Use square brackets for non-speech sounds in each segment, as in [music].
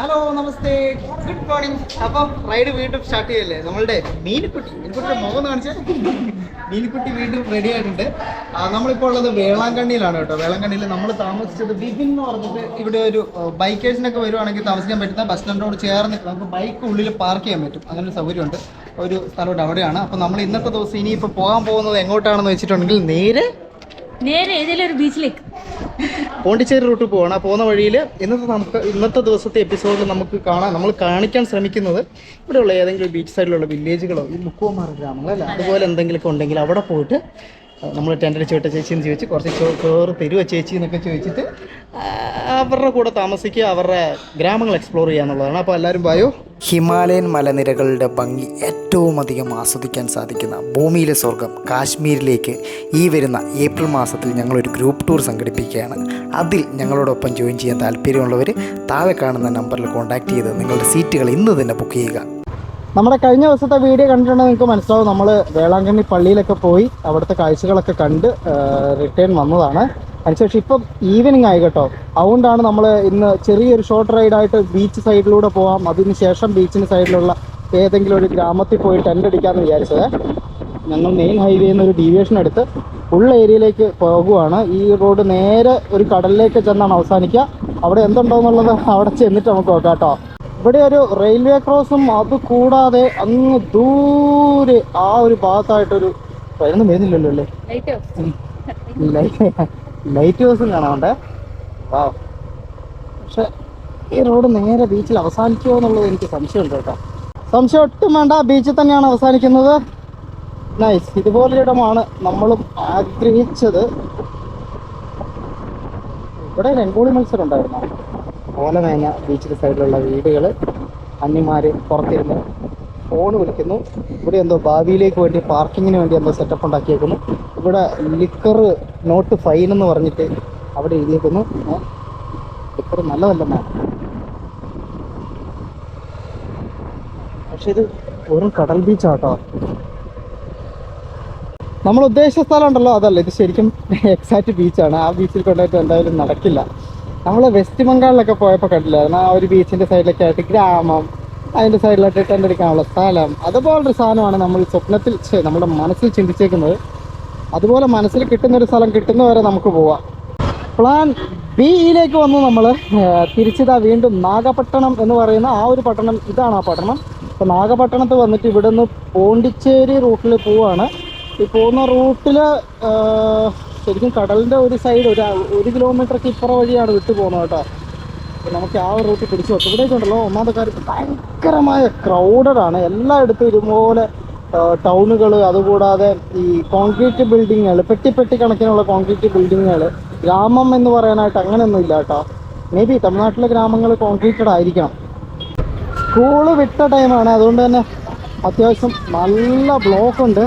Hello നമസ്തേ. Good morning അപ്പം ride വീണ്ടും സ്റ്റാർട്ട് ചെയ്യല്ലേ? നമ്മളുടെ മീനിക്കുട്ടി. മീനുക്കുട്ടിയുടെ മുഖം കാണിച്ചേ? മീനുക്കുട്ടി വീണ്ടും റെഡി ആയിട്ടുണ്ട്. നമ്മളിപ്പോൾ ഉള്ളത് വേളാങ്കണ്ണിയിലാണ് കേട്ടോ. വേളാങ്കണ്ണിയിൽ നമ്മൾ താമസിച്ചത് ബിബിൻ എന്ന് പറഞ്ഞിട്ട് ഇവിടെ ഒരു ബൈക്കേഴ്സിനൊക്കെ വരുവാണെങ്കിൽ താമസിക്കാൻ പറ്റുന്ന ബസ് സ്റ്റാൻഡിനോട് ചേർന്ന് നമുക്ക് ബൈക്ക് ഉള്ളിൽ പാർക്ക് ചെയ്യാൻ പറ്റും. അങ്ങനെ ഒരു സൗകര്യമുണ്ട്. ഒരു സ്ഥലമുണ്ട്. അവിടെയാണ്. അപ്പം നമ്മൾ ഇന്നത്തെ ദിവസം ഇനിയിപ്പോൾ പോകാൻ പോകുന്നത് എങ്ങോട്ടാണെന്ന് വെച്ചിട്ടുണ്ടെങ്കിൽ നേരെ നേരെ ഏതെങ്കിലും ഒരു ബീച്ചിലേക്ക് പോണ്ടിച്ചേരി റൂട്ട് പോവാണ്. ആ പോകുന്ന വഴിയിൽ ഇന്നത്തെ നമുക്ക് ഇന്നത്തെ ദിവസത്തെ എപ്പിസോഡിൽ നമുക്ക് കാണാൻ നമ്മൾ കാണിക്കാൻ ശ്രമിക്കുന്നത് ഇവിടെയുള്ള ഏതെങ്കിലും ബീച്ച് സൈഡിലുള്ള വില്ലേജുകളോ ഈ മുക്കുവമാർ ഗ്രാമങ്ങളോ അല്ല? അതുപോലെ എന്തെങ്കിലുമൊക്കെ ഉണ്ടെങ്കിൽ അവിടെ പോയിട്ട് നമ്മൾ ടെന്റ് അടിച്ച് വിട്ട ചേച്ചി എന്ന് ചോദിച്ച് കുറച്ച് ചോറ് തരുവ ചേച്ചി എന്നൊക്കെ ചോദിച്ചിട്ട് അവരുടെ കൂടെ താമസിക്കുക അവരുടെ ഗ്രാമങ്ങൾ എക്സ്പ്ലോർ ചെയ്യുക എന്നുള്ളതാണ്. അപ്പോൾ എല്ലാവരും പായോ ഹിമാലയൻ മലനിരകളുടെ ഭംഗി ഏറ്റവും അധികം ആസ്വദിക്കാൻ സാധിക്കുന്ന ഭൂമിയിലെ സ്വർഗം കാശ്മീരിലേക്ക് ഈ വരുന്ന ഏപ്രിൽ മാസത്തിൽ ഞങ്ങളൊരു ഗ്രൂപ്പ് ടൂർ സംഘടിപ്പിക്കുകയാണ്. അതിൽ ഞങ്ങളോടൊപ്പം ജോയിൻ ചെയ്യാൻ താല്പര്യമുള്ളവർ താഴെ കാണുന്ന നമ്പറിൽ കോൺടാക്റ്റ് ചെയ്ത് നിങ്ങളുടെ സീറ്റുകൾ ഇന്ന് തന്നെ ബുക്ക് ചെയ്യുക. നമ്മുടെ കഴിഞ്ഞ ദിവസത്തെ വീഡിയോ കണ്ടിട്ടുണ്ടെങ്കിൽ നിങ്ങൾക്ക് മനസ്സിലാവും. നമ്മൾ വേളാങ്കണ്ണി പള്ളിയിലൊക്കെ പോയി അവിടുത്തെ കാഴ്ചകളൊക്കെ കണ്ട് റിട്ടേൺ വന്നതാണ്. അതിനുശേഷം ഇപ്പം ഈവനിങ് ആയി കേട്ടോ. അതുകൊണ്ടാണ് നമ്മൾ ഇന്ന് ചെറിയൊരു ഷോർട്ട് റൈഡായിട്ട് ബീച്ച് സൈഡിലൂടെ പോകാം അതിന് ശേഷം ബീച്ചിന് സൈഡിലുള്ള ഏതെങ്കിലും ഒരു ഗ്രാമത്തിൽ പോയി ടെന്റ് അടിക്കാമെന്ന് വിചാരിച്ചത്. ഞങ്ങൾ മെയിൻ ഹൈവേയിൽ നിന്ന് ഒരു ഡീവിയേഷൻ എടുത്ത് ഉള്ള ഏരിയയിലേക്ക് പോകുവാണ്. ഈ റോഡ് നേരെ ഒരു കടലിലേക്ക് ചെന്നാണ് അവസാനിക്കുക. അവിടെ എന്തുണ്ടോ എന്നുള്ളത് അവിടെ ചെന്നിട്ട് നമുക്ക് നോക്കാം കേട്ടോ. ഇവിടെ ഒരു റെയിൽവേ ക്രോസും അത് കൂടാതെ അങ്ങ് ദൂരെ ആ ഒരു ഭാഗത്തായിട്ടൊരു പതിനൊന്നും വരുന്നില്ലല്ലോ അല്ലേ? ലൈറ്റ് ഹൗസ് ലൈറ്റ് ലൈറ്റ് ഹൗസും കാണാണ്ട് വാ പക്ഷെ ഈ റോഡ് നേരെ ബീച്ചിൽ അവസാനിക്കുമോ എന്നുള്ളത് എനിക്ക് സംശയമുണ്ട് കേട്ടോ. സംശയം ഒട്ടും വേണ്ട. ബീച്ചിൽ തന്നെയാണ് അവസാനിക്കുന്നത്. നൈസ് ഇതുപോലൊരിടമാണ് നമ്മളും ആഗ്രഹിച്ചത്. ഇവിടെ രംഗോളി മത്സരം ഉണ്ടായിരുന്നു. ഓലമേഞ്ഞ ബീച്ചിന്റെ സൈഡിലുള്ള വീടുകൾ അന്യമാര് പുറത്തിരുന്ന് ഫോൺ വിളിക്കുന്നു. ഇവിടെ എന്തോ ഭാവിയിലേക്ക് വേണ്ടി പാർക്കിങ്ങിന് വേണ്ടി എന്തോ സെറ്റപ്പ് ഉണ്ടാക്കിയേക്കുന്നു. ഇവിടെ ലിക്കർ നോട്ട് ഫൈൻ എന്ന് പറഞ്ഞിട്ട് അവിടെ എഴുതിയേക്കുന്നു. ലിക്കർ നല്ലതല്ലെന്നാണ് പക്ഷെ ഇത് വെറും കടൽ ബീച്ചാട്ടോ നമ്മൾ ഉദ്ദേശിച്ച സ്ഥലം ഉണ്ടല്ലോ അതല്ല. ഇത് ശരിക്കും [laughs] എക്സാക്ട് ബീച്ചാണ് ആ ബീച്ചിൽ കൊണ്ടായിട്ട് എന്തായാലും നടക്കില്ല. നമ്മൾ വെസ്റ്റ് ബംഗാളിലൊക്കെ പോയപ്പോൾ കണ്ടില്ലായിരുന്നു ആ ഒരു ബീച്ചിന്റെ സൈഡിലൊക്കെ ആയിട്ട് ഗ്രാമം അതിന്റെ സൈഡിലായിട്ട് ടെന്റ് അടിക്കാനുള്ള സ്ഥലം. അതുപോലൊരു സാധനമാണ് നമ്മൾ സ്വപ്നത്തിൽ നമ്മുടെ മനസ്സിൽ ചിന്തിച്ചേക്കുന്നത്. അതുപോലെ മനസ്സിൽ കിട്ടുന്ന ഒരു സ്ഥലം കിട്ടുന്നവരെ നമുക്ക് പോവാം. പ്ലാൻ ബിയിലേക്ക് വന്നു നമ്മൾ തിരിച്ചിതാ വീണ്ടും നാഗപട്ടണം എന്ന് പറയുന്ന ആ ഒരു പട്ടണം ഇതാണ് ആ പട്ടണം. അപ്പോൾ നാഗപട്ടണത്ത് വന്നിട്ട് ഇവിടുന്ന് പോണ്ടിച്ചേരി റൂട്ടിൽ പോവാണ്. ഈ പോകുന്ന റൂട്ടിൽ ശരിക്കും കടലിന്റെ ഒരു സൈഡ് ഒരു ഒരു കിലോമീറ്റർക്ക് ഇപ്പുറ വഴിയാണ് വിട്ടു പോകുന്നത് കേട്ടോ. നമുക്ക് ആ റൂട്ട് പിടിച്ചു വെക്കും ഇവിടേക്ക് ഉണ്ടല്ലോ ഒന്നാമത്തെ കാര്യം ഭയങ്കരമായ ക്രൗഡഡാണ് എല്ലായിടത്തും ഇതുപോലെ ടൗണുകൾ അതുകൂടാതെ ഈ കോൺക്രീറ്റ് ബിൽഡിങ്ങുകൾ പെട്ടി പെട്ടി കണക്കിനുള്ള കോൺക്രീറ്റ് ബിൽഡിങ്ങുകൾ ഗ്രാമം എന്ന് പറയാനായിട്ട് അങ്ങനെയൊന്നും ഇല്ല കേട്ടോ. മേ ബി തമിഴ്നാട്ടിലെ ഗ്രാമങ്ങൾ കോൺക്രീറ്റഡ് ആയിരിക്കണം. സ്കൂൾ വിട്ട ടൈമാണ് അതുകൊണ്ട് തന്നെ അത്യാവശ്യം നല്ല ബ്ലോക്ക്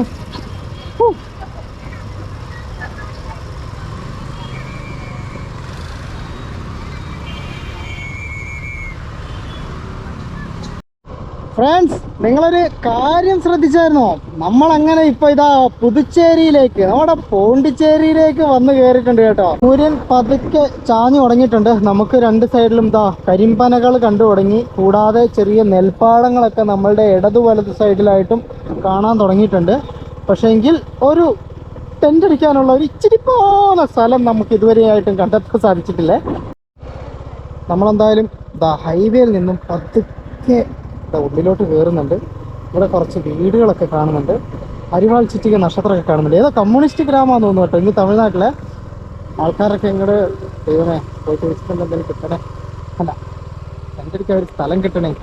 ഫ്രണ്ട്സ് നിങ്ങളൊരു കാര്യം ശ്രദ്ധിച്ചായിരുന്നോ? നമ്മൾ അങ്ങനെ ഇപ്പൊ ഇതാ പുതുച്ചേരിയിലേക്ക് നമ്മുടെ പോണ്ടിച്ചേരിയിലേക്ക് വന്ന് കയറിയിട്ടുണ്ട് കേട്ടോ. സൂര്യൻ പതുക്കെ ചാഞ്ഞു തുടങ്ങിയിട്ടുണ്ട്. നമുക്ക് രണ്ട് സൈഡിലും ഇതാ കരിമ്പനകൾ കണ്ടു തുടങ്ങി. കൂടാതെ ചെറിയ നെൽപ്പാടങ്ങളൊക്കെ നമ്മളുടെ ഇടതു വലതു സൈഡിലായിട്ടും കാണാൻ തുടങ്ങിയിട്ടുണ്ട്. പക്ഷേങ്കിൽ ഒരു ടെന്റ് അടിക്കാനുള്ള ഒരു ഇച്ചിരി പോലെ സ്ഥലം നമുക്ക് ഇതുവരെയായിട്ടും കണ്ടെത്താൻ സാധിച്ചിട്ടില്ലേ? നമ്മളെന്തായാലും ദാ ഹൈവേയിൽ നിന്നും പതുക്കെ ഉള്ളിലോട്ട് കയറുന്നുണ്ട് ഇവിടെ കുറച്ച് വീടുകളൊക്കെ കാണുന്നുണ്ട്. അരിവാൾ ചുറ്റിക നക്ഷത്രമൊക്കെ കാണുന്നുണ്ട്. ഏതോ കമ്മ്യൂണിസ്റ്റ് ഗ്രാമമാണെന്ന് തോന്നുന്നു കേട്ടോ. ഇന്ന് തമിഴ്നാട്ടിലെ ആൾക്കാരൊക്കെ ഇങ്ങോട്ട് ദൈവമേ പോയിട്ട് ചോദിച്ചിട്ടുണ്ടെങ്കിൽ കിട്ടണേ. അല്ല എന്റെ അടുത്ത് ഒരു സ്ഥലം കിട്ടണേ?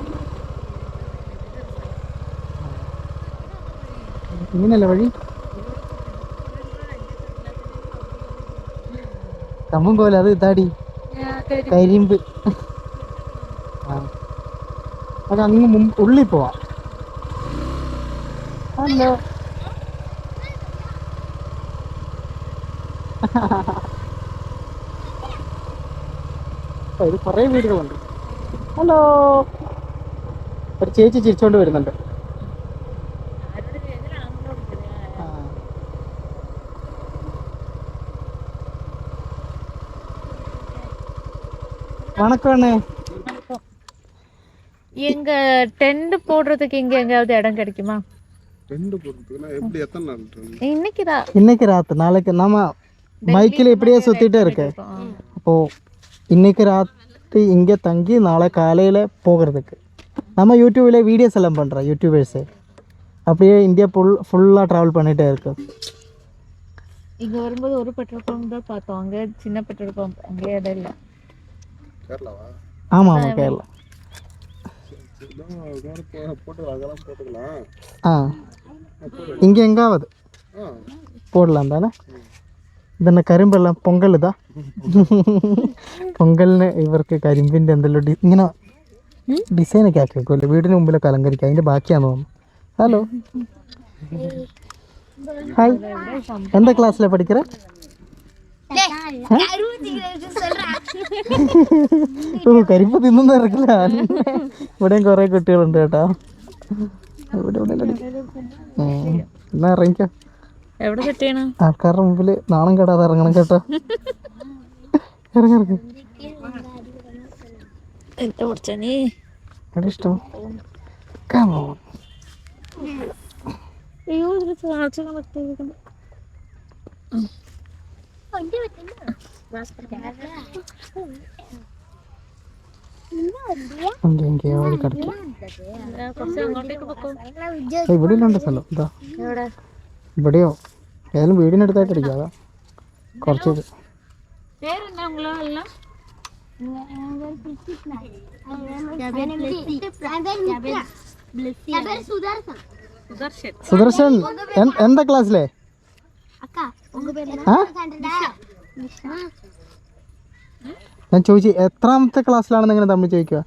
ഇങ്ങനല്ല വഴി? കമ്പം പോലെ അത് ഇതാടി. കരിമ്പ്. അത് അങ്ങ് മുമ്പ് ഉള്ളിൽ പോവാം. ഹലോ. ഇത് കുറേ വീടുകളുണ്ട്. ഹലോ. ഒരു ചേച്ചി ചിരിച്ചോണ്ട് വരുന്നുണ്ട്. ആ. எங்க டென்ட் போடுறதுக்கு இங்க எங்கயாவது இடம் கிடைக்குமா? ரெண்டு போகிறதுக்குன்னா எப்படி எத்தனை நாள் trend? இன்னைக்குதான் இன்னைக்கு ராத்து நாளைக்கு நம்ம பைக்கில் இப்படியே சுற்றிட்டே இருக்கு. அப்போது இன்னைக்கு ராத்து இங்கே தங்கி நாளை காலையில் போகிறதுக்கு. நம்ம யூடியூபில் வீடியோஸ் எல்லாம் பண்ணுறோம் யூடியூபர்ஸு அப்படியே இந்தியா ஃபுல் ஃபுல்லாக ட்ராவல் பண்ணிகிட்டே இருக்கு. இங்க வரும்போது ஒரு பெட்ரோல் பம்ப் தான் பார்த்தோம். அங்க சின்ன பெட்ரோல் பம்ப் அங்க இடம் இல்ல. கேரளாவா? ஆமாம் ஆமாம் கேரளா. ஆ இங்கே எங்காவது ஆ போடலாம் தானே ഇതന്നെ കരിമ്പെല്ലാം പൊങ്കൽ ഇതാ പൊങ്കലിന് ഇവർക്ക് കരിമ്പിൻ്റെ എന്തെല്ലാം ഡി ഇങ്ങനെ ഡിസൈനൊക്കെ ആക്കി വെക്കുമല്ലോ വീടിന് മുമ്പിലൊക്കെ അലങ്കരിക്കുക അതിൻ്റെ ബാക്കിയാന്ന് തോന്നുന്നു ഹലോ ഹായ് എന്താ ക്ലാസ്സിലാണ് പഠിക്കറ ഓ കരിപ്പ് തിന്നുന്ന ഇറക്കില്ല ഇവിടെയും കുറെ കുട്ടികളുണ്ട് കേട്ടോ. ഇവിടെ. എന്നാ ഇറങ്ങിക്കോ. എവിടെ സെറ്റ് ചെയ്യണം ആൾക്കാരുടെ മുമ്പിൽ നാണം കേടാതെ ഇറങ്ങണം കേട്ടോ. ഇറങ്ങി ഇറങ്ങി. എന്താ പഠിച്ച നീ എവിടെ ഇഷ്ടം. അയ്യോ ഇവിടെ ഇല്ലാണ്ട് സ്ഥലം. ഇതാ. എവിടെ? ഇവിടെയോ? ഏതായാലും വീടിനടുത്തായിട്ട് അടിക്കാം അതാ. കുറച്ച് സുദർശൻ. എന്താ ക്ലാസ്സിലെ? ഞാൻ ചോദിച്ചു എത്രാമത്തെ ക്ലാസ്സിലാണ് നിങ്ങൾ തമ്മിൽ ചോദിക്കുക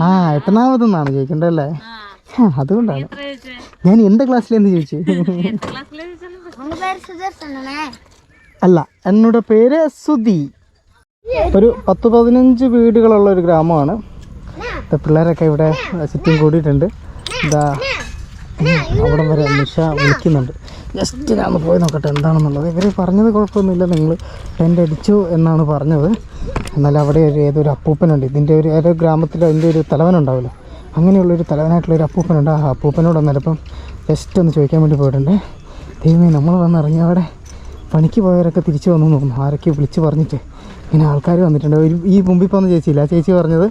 ആ എത്രാമതെന്നാണ് ചോദിക്കണ്ടല്ലേ ആ. അതുകൊണ്ടാണ്. ഞാൻ എന്ത് ക്ലാസ്സിലെന്ന് ചോദിച്ചു? അല്ല എന്നോട് പേര് സുധി. ഒരു പത്ത് പതിനഞ്ച് വീടുകളുള്ള ഒരു ഗ്രാമമാണ്. പിള്ളേരൊക്കെ ഇവിടെ ചുറ്റും കൂടിയിട്ടുണ്ട്. ഇതാ അവിടെ വരെ നിഷ വിളിക്കുന്നുണ്ട്. ജസ്റ്റ് ഞാൻ ഒന്ന് പോയി നോക്കട്ടെ എന്താണെന്നുള്ളത്. ഇവർ പറഞ്ഞത് കുഴപ്പമൊന്നുമില്ല നിങ്ങൾ ടെന്റ് അടിച്ചു എന്നാണ് പറഞ്ഞത്. എന്നാൽ അവിടെ ഒരു ഏതൊരു അപ്പൂപ്പനുണ്ട്. ഇതിന്റെ ഒരു ഏതോ ഗ്രാമത്തിൽ അതിന്റെ ഒരു തലവനുണ്ടാവുമല്ലോ അങ്ങനെയുള്ളൊരു തലവനായിട്ടുള്ള ഒരു അപ്പൂപ്പനുണ്ട്. ആ അപ്പൂപ്പനോട് വന്നപ്പം ജസ്റ്റ് ഒന്ന് ചോദിക്കാൻ വേണ്ടി പോയിട്ടുണ്ട്. ദൈവമേ നമ്മൾ വന്നിറങ്ങി അവിടെ പണിക്ക് പോയവരൊക്കെ തിരിച്ചു വന്നു തോന്നുന്നു. ആരൊക്കെ വിളിച്ച് പറഞ്ഞിട്ട് ഇങ്ങനെ ആൾക്കാർ വന്നിട്ടുണ്ട്. ഒരു ഈ മുമ്പിൽ പോകുന്ന ചേച്ചിയില്ല? ആ ചേച്ചി പറഞ്ഞത്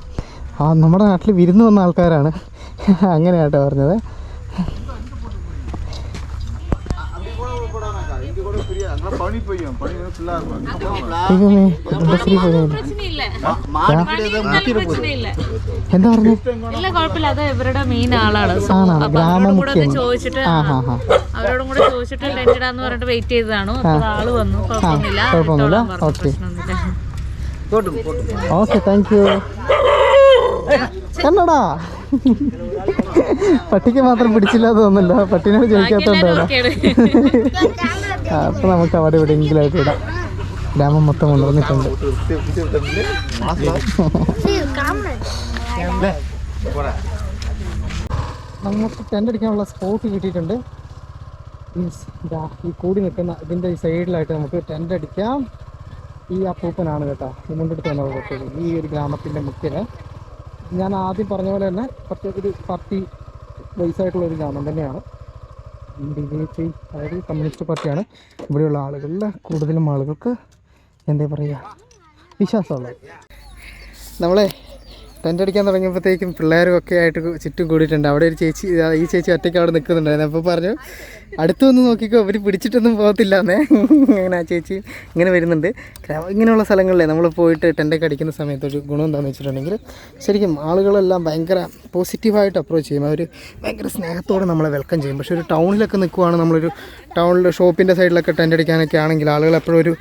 ആ നമ്മുടെ നാട്ടിൽ വിരുന്ന് വന്ന ആൾക്കാരാണ്. [laughs] അങ്ങനെയാട്ടോ പറഞ്ഞത്. എന്താ പറഞ്ഞു? ഇല്ല മെയിൻ ആളാണ്. ചോദിച്ചിട്ട് ചോദിച്ചിട്ട് വെയിറ്റ് ചെയ്തതാണ്. ആൾ വന്നു. ഓക്കെ. താങ്ക് യു എന്നടാ പട്ടിക്ക് മാത്രം പിടിച്ചില്ല തോന്നല്ലോ പട്ടിനോട് ചോദിക്കാത്തോണ്ടാണ് അപ്പൊ നമുക്ക് അവിടെ എവിടെയെങ്കിലായിട്ട് ഇടാം. ഗ്രാമം മൊത്തം ഉണർന്നിട്ടുണ്ട്. നമുക്ക് ടെന്റ് അടിക്കാനുള്ള സ്പോട്ട് കിട്ടിയിട്ടുണ്ട്. മീൻസ് ഈ കൂടി നിൽക്കുന്ന ഇതിന്റെ ഈ സൈഡിലായിട്ട് നമുക്ക് ടെന്റ് അടിക്കാം. ഈ അപ്പൂപ്പനാണ് കേട്ടോ ഈ മുണ്ടെടുത്ത് തന്നെ കൊടുത്തത് ഈ ഒരു ഗ്രാമത്തിന്റെ മുഖ്യന് ഞാൻ ആദ്യം പറഞ്ഞ പോലെ തന്നെ കുറച്ച് ഒരു പാർട്ടി ആയിട്ടുള്ള ഒരു ഗ്രാമം തന്നെയാണ്. ഡി ജെ പി അതായത് കമ്മ്യൂണിസ്റ്റ് പാർട്ടിയാണ്. ഇവിടെയുള്ള ആളുകളിൽ കൂടുതലും ആളുകൾക്ക് എന്താ പറയുക വിശ്വാസമുള്ളത്. നമ്മളെ ടെന്റ് അടിക്കാൻ തുടങ്ങിയപ്പോഴത്തേക്കും പിള്ളേരും ഒക്കെ ആയിട്ട് ചുറ്റും കൂടിയിട്ടുണ്ട്. അവിടെ ഒരു ചേച്ചി ഈ ചേച്ചി ഒറ്റയ്ക്ക് അവിടെ നിൽക്കുന്നുണ്ടായിരുന്നു. അപ്പോൾ പറഞ്ഞു അടുത്ത് വന്ന് നോക്കിക്കോ അവർ പിടിച്ചിട്ടൊന്നും പോകത്തില്ല എന്നേ അങ്ങനെ ആ ചേച്ചി ഇങ്ങനെ വരുന്നുണ്ട്. ഇങ്ങനെയുള്ള സ്ഥലങ്ങളിലെ നമ്മൾ പോയിട്ട് ടെന്റൊക്കെ അടിക്കുന്ന സമയത്ത് ഒരു ഗുണം എന്താണെന്ന് വെച്ചിട്ടുണ്ടെങ്കിൽ ശരിക്കും ആളുകളെല്ലാം ഭയങ്കര പോസിറ്റീവായിട്ട് അപ്രോച്ച് ചെയ്യും. അവർ ഭയങ്കര സ്നേഹത്തോടെ നമ്മളെ വെൽക്കം ചെയ്യും. പക്ഷേ ഒരു ടൗണിലൊക്കെ നിൽക്കുവാണ് നമ്മളൊരു ടൗണിൽ ഷോപ്പിന്റെ സൈഡിലൊക്കെ ടെന്റ് അടിക്കാനൊക്കെ ആണെങ്കിൽ ആളുകൾ എപ്പോഴും ഒരു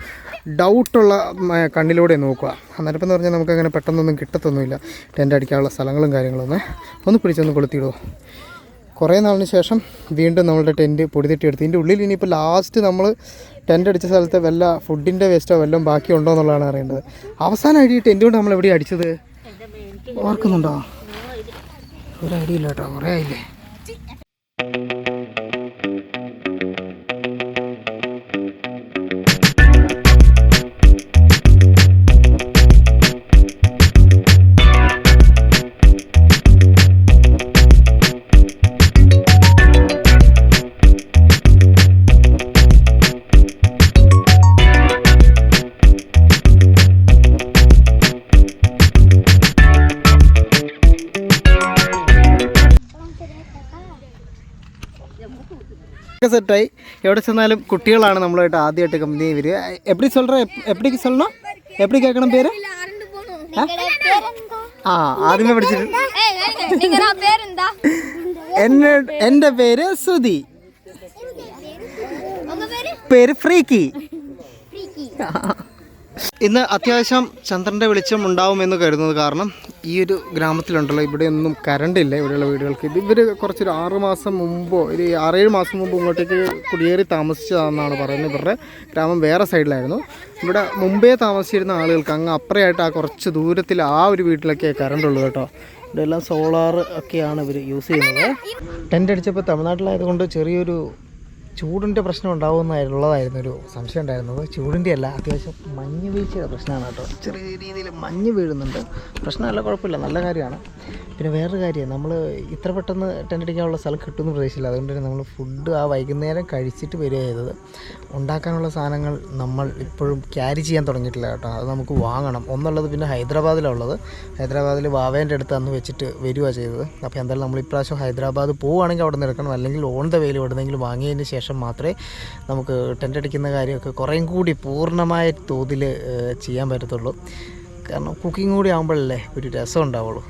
ഡൗട്ടുള്ള കണ്ണിലൂടെ നോക്കുക. അന്നേരം എന്ന് പറഞ്ഞാൽ നമുക്കങ്ങനെ പെട്ടെന്നൊന്നും കിട്ടത്തൊന്നുമില്ല. ടെന്റ് അടിക്കാനുള്ള സ്ഥലങ്ങളും കാര്യങ്ങളൊന്നും ഒന്ന് പിടിച്ചൊന്ന് കൊളുത്തിയിടുമോ കുറേ നാളിന് ശേഷം വീണ്ടും നമ്മളുടെ ടെന്റ് പൊടിതിട്ടി എടുത്ത് ഇതിന്റെ ഉള്ളിൽ ഇനിയിപ്പോൾ ലാസ്റ്റ് നമ്മൾ ടെന്റ് അടിച്ച സ്ഥലത്ത് വല്ല ഫുഡിന്റെ വേസ്റ്റോ വല്ലതും ബാക്കി ഉണ്ടോ എന്നുള്ളതാണ് അറിയേണ്ടത്. അവസാനമായിട്ട് ഈ ടെന്റ് കൊണ്ട് നമ്മൾ എവിടെയാണ് അടിച്ചത്? ഓർക്കുന്നുണ്ടോ? ഒരു ഐഡിയ ഇല്ല കേട്ടോ. കുറേ ആയില്ലേ? സെറ്റായി എവിടെ ചെന്നാലും കുട്ടികളാണ് നമ്മളായിട്ട് ആദ്യമായിട്ട് കമ്പനി വരിക എപ്പി സൊല്ലറ എപ്പി ചൊല്ലണം എപ്പി കേൾക്കണം പേര് ആ ആദ്യമേ പഠിച്ചിട്ടുണ്ട് എന്നെ എന്റെ പേര് സുധി പേര് ഫ്രീക്കി ആ ഇന്ന് അത്യാവശ്യം ചന്ദ്രന്റെ വെളിച്ചം ഉണ്ടാവുമെന്ന് കരുതുന്നത് കാരണം ഈ ഒരു ഗ്രാമത്തിലുണ്ടല്ലോ ഇവിടെ ഒന്നും ഇല്ല ഇവിടെയുള്ള വീടുകൾക്ക്. ഇത് ഇവർ കുറച്ചൊരു ആറ് മാസം മുമ്പോ ഒരു ആറേഴ് മാസം മുമ്പ് ഇങ്ങോട്ടേക്ക് കുടിയേറി താമസിച്ചതാണെന്നാണ് പറയുന്നത്. ഇവരുടെ ഗ്രാമം വേറെ സൈഡിലായിരുന്നു. ഇവിടെ മുമ്പേ താമസിച്ചിരുന്ന ആളുകൾക്ക് അങ്ങ് അപ്പുറയായിട്ട് ആ കുറച്ച് ദൂരത്തിൽ ആ ഒരു വീട്ടിലൊക്കെ കറണ്ട് ഉള്ളൂ കേട്ടോ. ഇവിടെയെല്ലാം സോളാർ ഒക്കെയാണ് ഇവർ യൂസ് ചെയ്യുന്നത്. ടെന്റ് അടിച്ചപ്പോൾ തമിഴ്നാട്ടിലായതുകൊണ്ട് ചെറിയൊരു ചൂടിന്റെ പ്രശ്നം ഉണ്ടാവുമെന്നുള്ളതായിരുന്നു ഒരു സംശയം ഉണ്ടായിരുന്നത്. ചൂടിന്റെ അല്ല അത്യാവശ്യം മഞ്ഞ് വീഴ്ചയുടെ പ്രശ്നമാണ് കേട്ടോ. ചെറിയ രീതിയിൽ മഞ്ഞ് വീഴുന്നുണ്ട്. പ്രശ്നമല്ല കുഴപ്പമില്ല നല്ല കാര്യമാണ്. പിന്നെ വേറൊരു കാര്യം നമ്മൾ ഇത്ര പെട്ടെന്ന് ടെന്റ് അടിക്കാനുള്ള സ്ഥലം കിട്ടുമെന്ന് പ്രതീക്ഷയില്ല. അതുകൊണ്ട് തന്നെ നമ്മൾ ഫുഡ് ആ വൈകുന്നേരം കഴിച്ചിട്ട് വരിക ചെയ്തത്. ഉണ്ടാക്കാനുള്ള സാധനങ്ങൾ നമ്മൾ ഇപ്പോഴും ക്യാരി ചെയ്യാൻ തുടങ്ങിയിട്ടില്ല കേട്ടോ. അത് നമുക്ക് വാങ്ങണം. ഒന്നുള്ളത് പിന്നെ ഹൈദരാബാദിലുള്ളത്. ഹൈദരാബാദിൽ വാവേന്റെ അടുത്ത് അന്ന് വെച്ചിട്ട് വരിക ചെയ്തത്. അപ്പോൾ എന്തായാലും നമ്മൾ ഇപ്രാവശ്യം ഹൈദരാബാദ് പോവുകയാണെങ്കിൽ അവിടെ നിന്ന് എടുക്കണം. അല്ലെങ്കിൽ ഓൺ ദ വെയിൽ എവിടെ നിന്നെങ്കിലും വാങ്ങിയതിന് ശേഷം മാത്രമേ നമുക്ക് ടെന്റ് അടിക്കുന്ന കാര്യമൊക്കെ കുറേയും കൂടി പൂർണമായ തോതിൽ ചെയ്യാൻ പറ്റത്തുള്ളൂ. കാരണം കുക്കിംഗ് കൂടി ആകുമ്പോഴല്ലേ ഒരു രസം ഉണ്ടാവുള്ളൂ.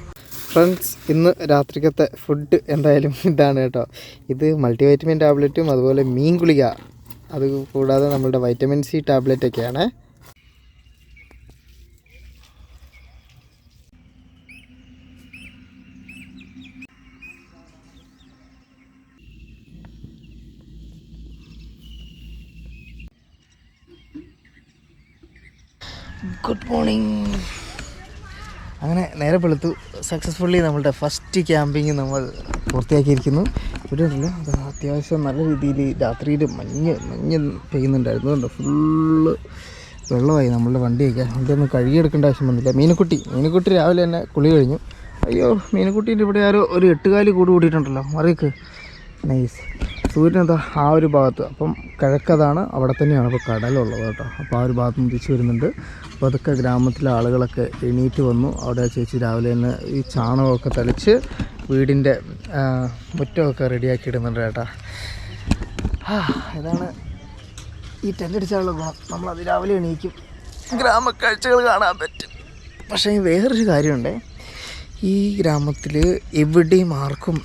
ഫ്രണ്ട്സ് ഇന്ന് രാത്രിക്കത്തെ ഫുഡ് എന്തായാലും ഇതാണ് കേട്ടോ. ഇത് മൾട്ടിവൈറ്റമിൻ ടാബ്ലറ്റും അതുപോലെ മീൻ ഗുളിക. അത് കൂടാതെ നമ്മളുടെ വൈറ്റമിൻ സി ടാബ്ലറ്റ് മോർണിംഗ് അങ്ങനെ നേരെ പെളുത്തു സക്സസ്ഫുള്ളി നമ്മളുടെ ഫസ്റ്റ് ക്യാമ്പിങ് നമ്മൾ പൂർത്തിയാക്കിയിരിക്കുന്നു. ഇവിടെ ഉണ്ടല്ലോ അത് അത്യാവശ്യം നല്ല രീതിയിൽ രാത്രിയിൽ മഞ്ഞ് മഞ്ഞ് പെയ്യുന്നുണ്ടായിരുന്നു. കണ്ടോ? ഫുള്ള് വെള്ളമായി നമ്മളുടെ വണ്ടിയൊക്കെ. വണ്ടി ഒന്നും കഴുകിയെടുക്കേണ്ട ആവശ്യം വന്നില്ല. മീനുക്കുട്ടി. മീനുക്കുട്ടി രാവിലെ തന്നെ കുളി കഴിഞ്ഞു. അയ്യോ മീനുക്കുട്ടീന്റെ ഇവിടെ ആരോ ഒരു എട്ടുകാലി കൂട് കൂടിയിട്ടുണ്ടല്ലോ മറിയക്ക് നൈസ് സൂര്യൻ എന്താ ആ ഒരു ഭാഗത്ത്. അപ്പം കിഴക്കതാണ് അവിടെ തന്നെയാണ് ഇപ്പോൾ കടലുള്ളത് കേട്ടോ. അപ്പോൾ ആ ഒരു ഭാഗത്ത് നിന്ന് തിരിച്ചു വരുന്നുണ്ട്. അപ്പോൾ അതൊക്കെ ഗ്രാമത്തിലെ ആളുകളൊക്കെ എണീറ്റ് വന്നു. അവിടെ ചേച്ചി രാവിലെ തന്നെ ഈ ചാണകമൊക്കെ തളിച്ച് വീടിന്റെ മുറ്റമൊക്കെ റെഡിയാക്കി ഇടുന്നുണ്ട് കേട്ടോ ഇതാണ് ഈ ടെന്റ് അടിച്ചാലുള്ള ഗുണം. നമ്മൾ അതിരാവിലെ എണീക്കും. ഗ്രാമക്കാഴ്ചകൾ കാണാൻ പറ്റും. പക്ഷേ വേറൊരു കാര്യമുണ്ടേ. ഈ ഗ്രാമത്തിൽ എവിടെയും ആർക്കും